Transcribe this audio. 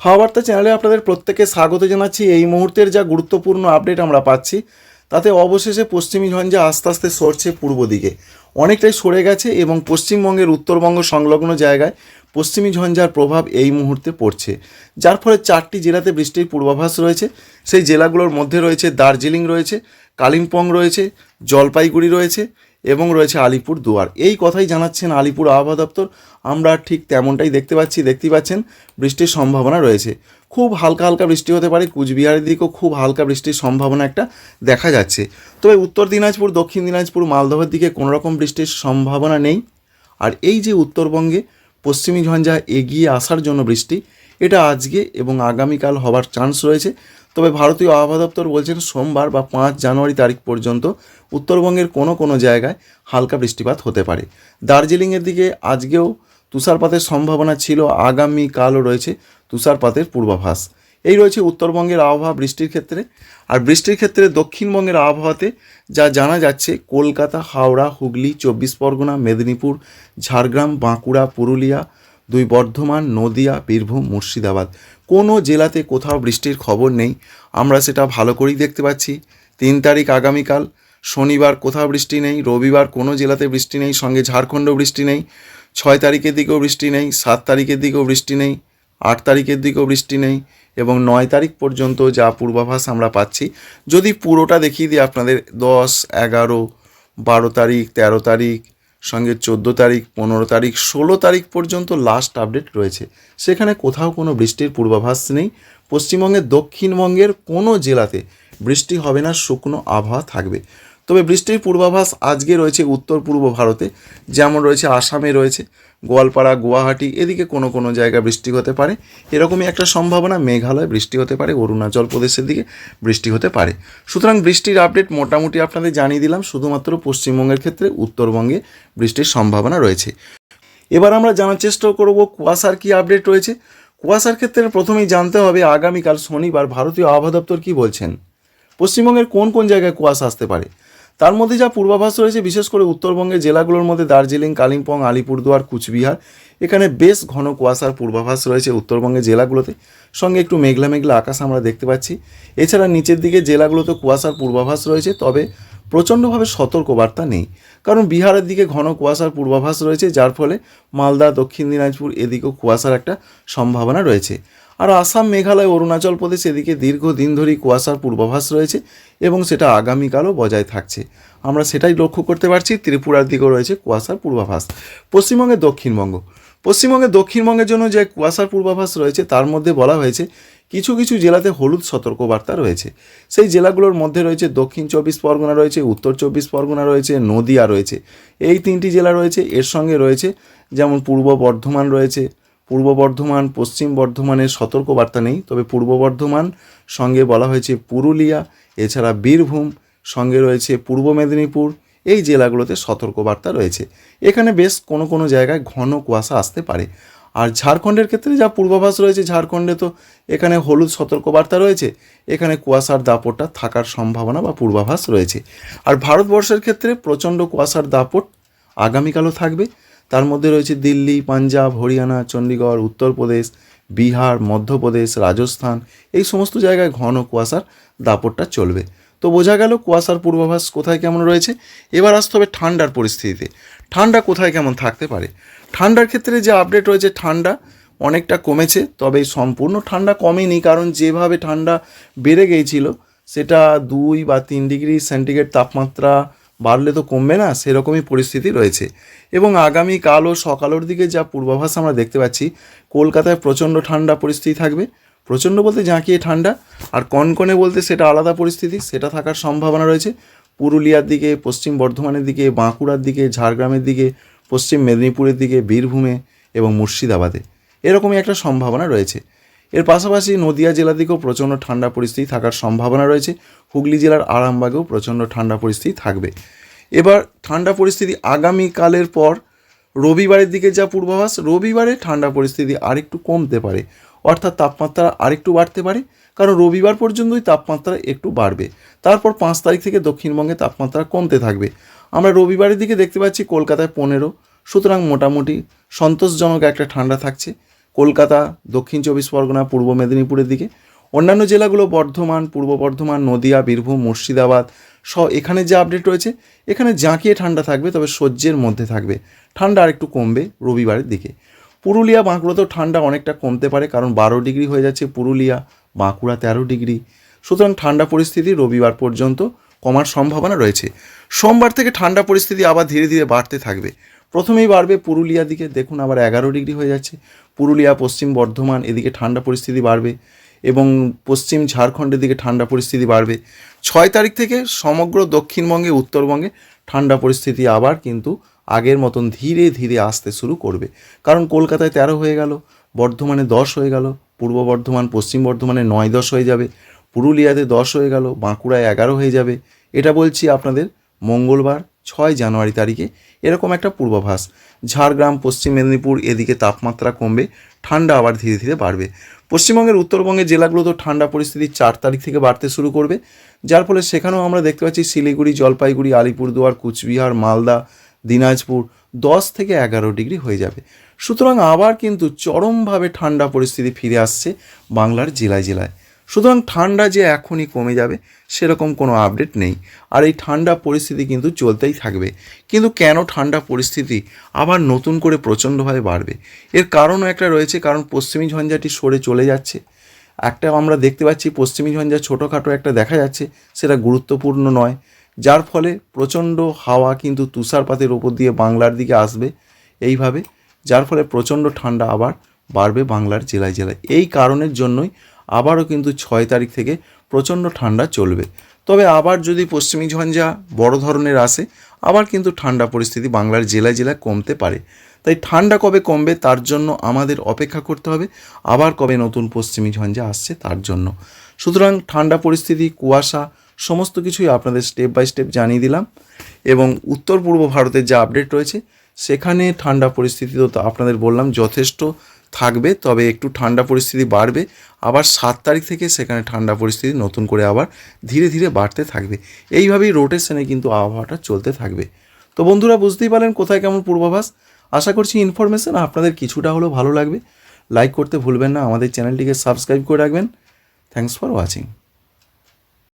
হাওয়া বার্তা চ্যানেলে আপনাদের প্রত্যেকে স্বাগত জানাচ্ছি। এই মুহূর্তের যা গুরুত্বপূর্ণ আপডেট আমরা পাচ্ছি, তাতে অবশেষে পশ্চিমী ঝঞ্ঝা আস্তে আস্তে সরছে পূর্ব দিকে। অনেকটাই সরে গেছে এবং পশ্চিমবঙ্গের উত্তরবঙ্গ সংলগ্ন জায়গায় পশ্চিমী ঝঞ্ঝার প্রভাব এই মুহূর্তে পড়ছে। যার ফলে চারটি জেলাতে বৃষ্টির পূর্বাভাস রয়েছে। সেই জেলাগুলোর মধ্যে রয়েছে দার্জিলিং রয়েছে, কালিম্পং রয়েছে, জলপাইগুড়ি রয়েছে এবং রয়েছে আলিপুর দুয়ার। এই কথাই জানাচ্ছেন আলিপুর আবহাওয়া দপ্তর। আমরা ঠিক তেমনটাই দেখতে পাচ্ছি, দেখতেই পাচ্ছেন, বৃষ্টির সম্ভাবনা রয়েছে। খুব হালকা হালকা বৃষ্টি হতে পারে, কুচবিহারের দিকেও খুব হালকা বৃষ্টির সম্ভাবনা একটা দেখা যাচ্ছে। তবে উত্তর দিনাজপুর, দক্ষিণ দিনাজপুর, মালদহের দিকে কোনো রকম বৃষ্টির সম্ভাবনা নেই। আর এই যে উত্তরবঙ্গে পশ্চিমী ঝঞ্ঝা এগিয়ে আসার জন্য বৃষ্টি, এটা আজকে এবং আগামীকাল হবার চান্স রয়েছে। তবে ভারতীয় আবহাওয়া দপ্তর বলছেন সোমবার বা পাঁচ জানুয়ারি তারিখ পর্যন্ত উত্তরবঙ্গের কোনো কোনো জায়গায় হালকা বৃষ্টিপাত হতে পারে। দার্জিলিংয়ের দিকে আজকেও তুষারপাতের সম্ভাবনা ছিল আগামীকালও রয়েছে তুষারপাতের পূর্বাভাস। এই রয়েছে উত্তরবঙ্গের আবহাওয়া বৃষ্টির ক্ষেত্রে। আর বৃষ্টির ক্ষেত্রে দক্ষিণবঙ্গের আবহাওয়াতে যা জানা যাচ্ছে, কলকাতা, হাওড়া, হুগলি, চব্বিশ পরগনা, মেদিনীপুর, ঝাড়গ্রাম, বাঁকুড়া, পুরুলিয়া দুই বর্ধমান, নদিয়া, বীরভূম, মুর্শিদাবাদ। কোনো জেলাতে কোথাও বৃষ্টির খবর নেই। আমরা সেটা ভালো করেই দেখতে পাচ্ছি। তিন তারিখ আগামীকাল, শনিবার কোথাও বৃষ্টি নেই, রবিবার কোনো জেলাতে বৃষ্টি নেই, সঙ্গে ঝাড়খণ্ডও বৃষ্টি নেই। ছয় তারিখের দিকেও বৃষ্টি নেই, সাত তারিখের দিকেও বৃষ্টি নেই, আট তারিখের দিকেও বৃষ্টি নেই এবং নয় তারিখ পর্যন্ত যা পূর্বাভাস আমরা পাচ্ছি। যদি পুরোটা দেখিয়ে দিই আপনাদের, দশ, এগারো, বারো তারিখ, তেরো তারিখ সঙ্গে চোদ্দ তারিখ, পনেরো তারিখ, ষোলো তারিখ পর্যন্ত লাস্ট আপডেট রয়েছে। সেখানে কোথাও কোনো বৃষ্টির পূর্বাভাস নেই। পশ্চিমবঙ্গের দক্ষিণবঙ্গের কোনো জেলাতে বৃষ্টি হবে না, শুকনো আবহাওয়া থাকবে। তবে বৃষ্টির পূর্বাভাস আজকে রয়েছে উত্তর পূর্ব ভারতে, যেমন রয়েছে আসামে রয়েছে, গোয়ালপাড়া, গুয়াহাটি, এদিকে কোনো কোনো জায়গায় বৃষ্টি হতে পারে। এরকমই একটা সম্ভাবনা মেঘালয় বৃষ্টি হতে পারে, অরুণাচল প্রদেশের দিকে বৃষ্টি হতে পারে। সুতরাং বৃষ্টির আপডেট মোটামুটি আপনাদের জানিয়ে দিলাম, শুধুমাত্র পশ্চিমবঙ্গের ক্ষেত্রে উত্তরবঙ্গে বৃষ্টির সম্ভাবনা রয়েছে। এবার আমরা জানার চেষ্টা করব, কুয়াশার কী আপডেট রয়েছে? কুয়াশার ক্ষেত্রে প্রথমেই জানতে হবে, আগামীকাল শনিবার ভারতীয় আবহাওয়া দপ্তর কী বলছেন? পশ্চিমবঙ্গের কোন কোন জায়গায় কুয়াশা আসতে পারে? তার মধ্যে যা পূর্বাভাস রয়েছে, বিশেষ করে উত্তরবঙ্গের জেলাগুলোর মধ্যে দার্জিলিং, কালিম্পং, আলিপুরদুয়ার, কুচবিহার, এখানে বেশ ঘন কুয়াশার পূর্বাভাস রয়েছে উত্তরবঙ্গের জেলাগুলোতে। সঙ্গে একটু মেঘলা মেঘলা আকাশ আমরা দেখতে পাচ্ছি। এছাড়া নিচের দিকে জেলাগুলোতে কুয়াশার পূর্বাভাস রয়েছে, তবে প্রচণ্ডভাবে সতর্কবার্তা নেই। কারণ বিহারের দিকে ঘন কুয়াশার পূর্বাভাস রয়েছে, যার ফলে মালদা, দক্ষিণ দিনাজপুর এদিকেও কুয়াশার একটা সম্ভাবনা রয়েছে। আর আসাম, মেঘালয়, অরুণাচল প্রদেশ এদিকে দীর্ঘদিন ধরেই কুয়াশার পূর্বাভাস রয়েছে। এবং সেটা আগামীকালও বজায় থাকছে। আমরা সেটাই লক্ষ্য করতে পারছি, ত্রিপুরার দিকেও রয়েছে কুয়াশার পূর্বাভাস। পশ্চিমবঙ্গের দক্ষিণবঙ্গ। পশ্চিমবঙ্গে দক্ষিণবঙ্গের জন্য যে কুয়াশার পূর্বাভাস রয়েছে, তার মধ্যে বলা হয়েছে, কিছু কিছু জেলাতে হলুদ সতর্কবার্তা রয়েছে। সেই জেলাগুলোর মধ্যে রয়েছে দক্ষিণ চব্বিশ পরগনা রয়েছে, উত্তর চব্বিশ পরগনা রয়েছে, নদিয়া রয়েছে। এই তিনটি জেলা রয়েছে, এর সঙ্গে রয়েছে, যেমন পূর্ব বর্ধমান রয়েছে পূর্ব বর্ধমান, পশ্চিম বর্ধমানের সতর্কবার্তা নেই। তবে পূর্ব বর্ধমান, সঙ্গে বলা হয়েছে পুরুলিয়া, এছাড়া বীরভূম, সঙ্গে রয়েছে পূর্ব মেদিনীপুর, এই জেলাগুলোতে সতর্কবার্তা রয়েছে। এখানে বেশ কোনো কোনো জায়গায় ঘন কুয়াশা আসতে পারে। আর ঝাড়খণ্ডের ক্ষেত্রে যা পূর্বাভাস রয়েছে, ঝাড়খণ্ডে তো এখানে হলুদ সতর্কবার্তা রয়েছে, এখানে কুয়াশার দাপটটা থাকার সম্ভাবনা বা পূর্বাভাস রয়েছে। আর ভারতবর্ষের ক্ষেত্রে প্রচণ্ড কুয়াশার দাপট আগামীকালও থাকবে। তার মধ্যে রয়েছে দিল্লি, পাঞ্জাব, হরিয়ানা চণ্ডীগড় উত্তরপ্রদেশ, বিহার, মধ্যপ্রদেশ, রাজস্থান, এই সমস্ত জায়গায় ঘন কুয়াশার দাপটটা চলবে। তো বোঝা গেল কুয়াশার পূর্বাভাস কোথায় কেমন রয়েছে। এবার আসতে হবে ঠান্ডার পরিস্থিতিতে। ঠান্ডা কোথায় কেমন থাকতে পারে? ঠান্ডার ক্ষেত্রে যে আপডেট রয়েছে, ঠান্ডা অনেকটা কমেছে, তবে সম্পূর্ণ ঠান্ডা কমেনি, কারণ যেভাবে ঠান্ডা বেড়ে গিয়েছিল, সেটা দুই বা তিন ডিগ্রি সেন্টিগ্রেড তাপমাত্রা বাড়লে তো কমবে না, সেরকমই পরিস্থিতি রয়েছে। এবং আগামী কাল ও সকালের দিকে যা পূর্বাভাস আমরা দেখতে পাচ্ছি, কলকাতায় প্রচণ্ড ঠান্ডা পরিস্থিতি থাকবে। প্রচণ্ড বলতে জাঁকিয়ে ঠান্ডা, আর কনকনে বলতে সেটা আলাদা পরিস্থিতি, সেটা থাকার সম্ভাবনা রয়েছে। পুরুলিয়ার দিকে, পশ্চিম বর্ধমানের দিকে, বাঁকুড়ার দিকে, ঝাড়গ্রামের দিকে, পশ্চিম মেদিনীপুরের দিকে, বীরভূমে এবং মুর্শিদাবাদে। এরকমই একটা সম্ভাবনা রয়েছে। এর পাশাপাশি নদিয়া দিকেও প্রচণ্ড ঠান্ডা পরিস্থিতি থাকার সম্ভাবনা রয়েছে। হুগলি জেলার আরামবাগেও প্রচণ্ড ঠান্ডা পরিস্থিতি থাকবে। এবার ঠান্ডা পরিস্থিতি আগামীকালের পর রবিবারের দিকে যা পূর্বাভাস, রবিবারে ঠান্ডা পরিস্থিতি আরেকটু কমতে পারে। অর্থাৎ তাপমাত্রা আরেকটু বাড়তে পারে, কারণ রবিবার পর্যন্তই তাপমাত্রা একটু বাড়বে। তারপর পাঁচ তারিখ থেকে দক্ষিণবঙ্গে তাপমাত্রা কমতে থাকবে। আমরা রবিবারের দিকে দেখতে পাচ্ছি কলকাতায় পনেরো, সুতরাং মোটামুটি সন্তোষজনক একটা ঠান্ডা থাকছে। কলকাতা, দক্ষিণ চব্বিশ পরগনা, পূর্ব মেদিনীপুরের দিকে। অন্যান্য জেলাগুলো বর্ধমান, পূর্ব বর্ধমান, নদিয়া, বীরভূম, মুর্শিদাবাদ, স, এখানে যে আপডেট রয়েছে, এখানে জাঁকিয়ে ঠান্ডা থাকবে, তবে সহ্যের মধ্যে থাকবে। ঠান্ডা আর একটু কমবে রবিবারের দিকে। পুরুলিয়া, বাঁকুড়াতেও ঠান্ডা অনেকটা কমতে পারে, কারণ বারো ডিগ্রি হয়ে যাচ্ছে পুরুলিয়া, বাঁকুড়া তেরো ডিগ্রি। সুতরাং ঠান্ডা পরিস্থিতি রবিবার পর্যন্ত কমার সম্ভাবনা রয়েছে। সোমবার থেকে ঠান্ডা পরিস্থিতি আবার ধীরে ধীরে বাড়তে থাকবে। প্রথমেই বাড়বে পুরুলিয়া দিকে, দেখুন আবার এগারো ডিগ্রি হয়ে যাচ্ছে। পুরুলিয়া, পশ্চিম বর্ধমান, এদিকে ঠান্ডা পরিস্থিতি বাড়বে এবং পশ্চিম ঝাড়খণ্ডের দিকে ঠান্ডা পরিস্থিতি বাড়বে। ছয় তারিখ থেকে সমগ্র দক্ষিণবঙ্গে, উত্তরবঙ্গে ঠান্ডা পরিস্থিতি আবার কিন্তু আগের মতন ধীরে ধীরে আসতে শুরু করবে। কারণ কলকাতায় তেরো হয়ে গেল, বর্ধমানে দশ হয়ে গেল, পূর্ব বর্ধমান, পশ্চিম বর্ধমানে নয় দশ হয়ে যাবে, পুরুলিয়াতে দশ হয়ে গেল, বাঁকুড়ায় এগারো হয়ে যাবে। এটা বলছি আপনাদের মঙ্গলবার ছয় জানুয়ারি তারিখে এরকম একটা পূর্বাভাস। ঝাড়গ্রাম, পশ্চিম মেদিনীপুর এদিকে তাপমাত্রা কমবে, ঠান্ডা আবার ধীরে ধীরে বাড়বে। পশ্চিমবঙ্গের উত্তরবঙ্গের জেলাগুলোতেও ঠান্ডা পরিস্থিতি চার তারিখ থেকে বাড়তে শুরু করবে, যার ফলে সেখানেও আমরা দেখতে পাচ্ছি শিলিগুড়ি, জলপাইগুড়ি, আলিপুরদুয়ার, কুচবিহার, মালদা, দিনাজপুর দশ থেকে এগারো ডিগ্রি হয়ে যাবে। সুতরাং আবার কিন্তু চরমভাবে ঠান্ডা পরিস্থিতি ফিরে আসছে বাংলার জেলায় জেলায়। সুতরাং ঠান্ডা যে এখনই কমে যাবে, সেরকম কোনো আপডেট নেই। আর এই ঠান্ডা পরিস্থিতি কিন্তু চলতেই থাকবে। কিন্তু কেন ঠান্ডা পরিস্থিতি আবার নতুন করে প্রচণ্ডভাবে বাড়বে? এর কারণও একটা রয়েছে, কারণ পশ্চিমী ঝঞ্ঝাটি সরে চলে যাচ্ছে। একটা আমরা দেখতে পাচ্ছি, পশ্চিমী ঝঞ্ঝা ছোটোখাটো একটা দেখা যাচ্ছে, সেটা গুরুত্বপূর্ণ নয়। যার ফলে প্রচণ্ড হাওয়া কিন্তু তুষারপাতের ওপর দিয়ে বাংলার দিকে আসবে এইভাবে, যার ফলে প্রচণ্ড ঠান্ডা আবার বাড়বে বাংলার জেলায় জেলায়। এই কারণের জন্যই আবারও কিন্তু ছয় তারিখ থেকে প্রচণ্ড ঠান্ডা চলবে। তবে আবার যদি পশ্চিমী ঝঞ্ঝা বড় ধরনের আসে, আবার কিন্তু ঠান্ডা পরিস্থিতি বাংলার জেলায় জেলায় কমতে পারে। তাই ঠান্ডা কবে কমবে তার জন্য আমাদের অপেক্ষা করতে হবে। আবার কবে নতুন পশ্চিমী ঝঞ্ঝা আসছে তার জন্য। সুতরাং ঠান্ডা পরিস্থিতি, কুয়াশা, সমস্ত কিছুই আপনাদের স্টেপ বাই স্টেপ জানিয়ে দিলাম। এবং উত্তর পূর্ব ভারতের যা আপডেট রয়েছে, সেখানে ঠান্ডা পরিস্থিতি তো আপনাদের বললাম যথেষ্ট। থাকবে, তবে একটু ঠান্ডা পরিস্থিতি বাড়বে। আবার সাত তারিখ থেকে সেখানে ঠান্ডা পরিস্থিতি নতুন করে আবার ধীরে ধীরে বাড়তে থাকবে। এইভাবেই রোটেশনে কিন্তু আবহাওয়াটা চলতে থাকবে। তো বন্ধুরা, বুঝতেই পারলেন কোথায় কেমন পূর্বাভাস। আশা করছি ইনফরমেশান আপনাদের কিছুটা হলেও ভালো লাগবে। লাইক করতে ভুলবেন না, আমাদের চ্যানেলটিকে সাবস্ক্রাইব করে রাখবেন। Thanks for watching